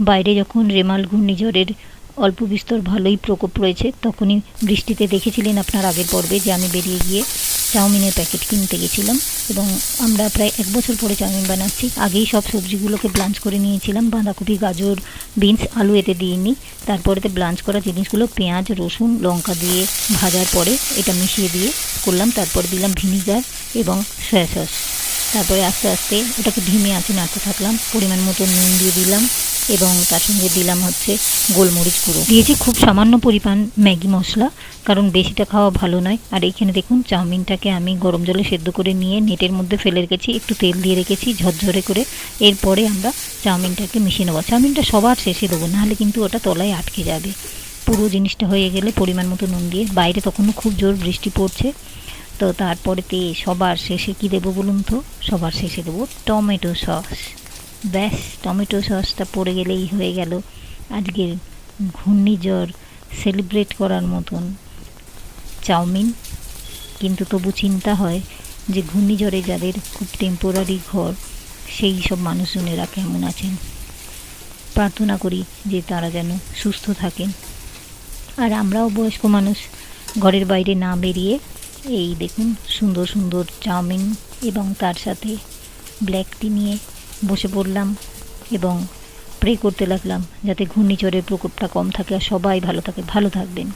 বাইরে যখন রেমাল ঘূর্ণিঝড়ের অল্প বিস্তর ভালোই প্রকোপ রয়েছে, তখনই বৃষ্টিতে দেখেছিলেন আপনার আগের পর্বে যে আমি বেরিয়ে গিয়ে চাউমিনের প্যাকেট কিনতে গেছিলাম এবং আমরা প্রায় এক বছর পরে চাউমিন বানাচ্ছি। আগেই সব সবজিগুলোকে ব্লাঞ্চ করে নিয়েছিলাম। বাঁধাকপি, গাজর, বিনস, আলু এতে দিইনি। তারপরেতে ব্লাঞ্চ করা জিনিসগুলো পেঁয়াজ, রসুন, লঙ্কা দিয়ে ভাজার পরে এটা মিশিয়ে দিয়ে করলাম। তারপর দিলাম ভিনিগার এবং সয়া সস। তারপরে আস্তে আস্তে ওটাকে ধিমে আঁচে নাড়তে থাকলাম। পরিমাণ মতো নুন দিয়ে দিলাম। এবং তার সঙ্গে দিলাম হচ্ছে গোলমরিচ গুঁড়ো। দিয়েছি খুব সামান্য পরিমাণ ম্যাগি মশলা, কারণ বেশিটা খাওয়া ভালো নয়। আর এইখানে দেখুন, চাউমিনটাকে আমি গরম জলে সেদ্ধ করে নিয়ে নেটের মধ্যে ফেলে রেখেছি, একটু তেল দিয়ে রেখেছি ঝরঝরে করে। এরপরে আমরা চাউমিনটাকে মিশিয়ে নেব। চাউমিনটা সবার শেষে দেবো, নাহলে কিন্তু ওটা তলায় আটকে যাবে। পুরো জিনিসটা হয়ে গেলে পরিমাণ মতো নুন দিয়ে, বাইরে তখনও খুব জোর বৃষ্টি পড়ছে। তো তারপরেতে সবার শেষে কি দেবো বলুন তো? সবার শেষে দেবো টমেটো সস। ব্যাস, টমেটো সসটা পড়ে গেলেই হয়ে গেল। আজকের ঘূর্ণিঝড় সেলিব্রেট করার মতন চাউমিন। কিন্তু তবু চিন্তা হয় যে ঘূর্ণিঝড়ে যাদের খুব টেম্পোরারি ঘর, সেই সব মানুষজনেরা কেমন আছেন? প্রার্থনা করি যে তারা যেন সুস্থ থাকেন। আর আমরাও বয়স্ক মানুষ, ঘরের বাইরে না বেরিয়ে এই দেখুন সুন্দর সুন্দর চাউমিন এবং তার সাথে ব্ল্যাক টি নিয়ে বসে পড়লাম এবং প্রে করতে লাগলাম যাতে ঘূর্ণিঝড়ের প্রকোপটা কম থাকে আর সবাই ভালো থাকে। ভালো থাকবেন।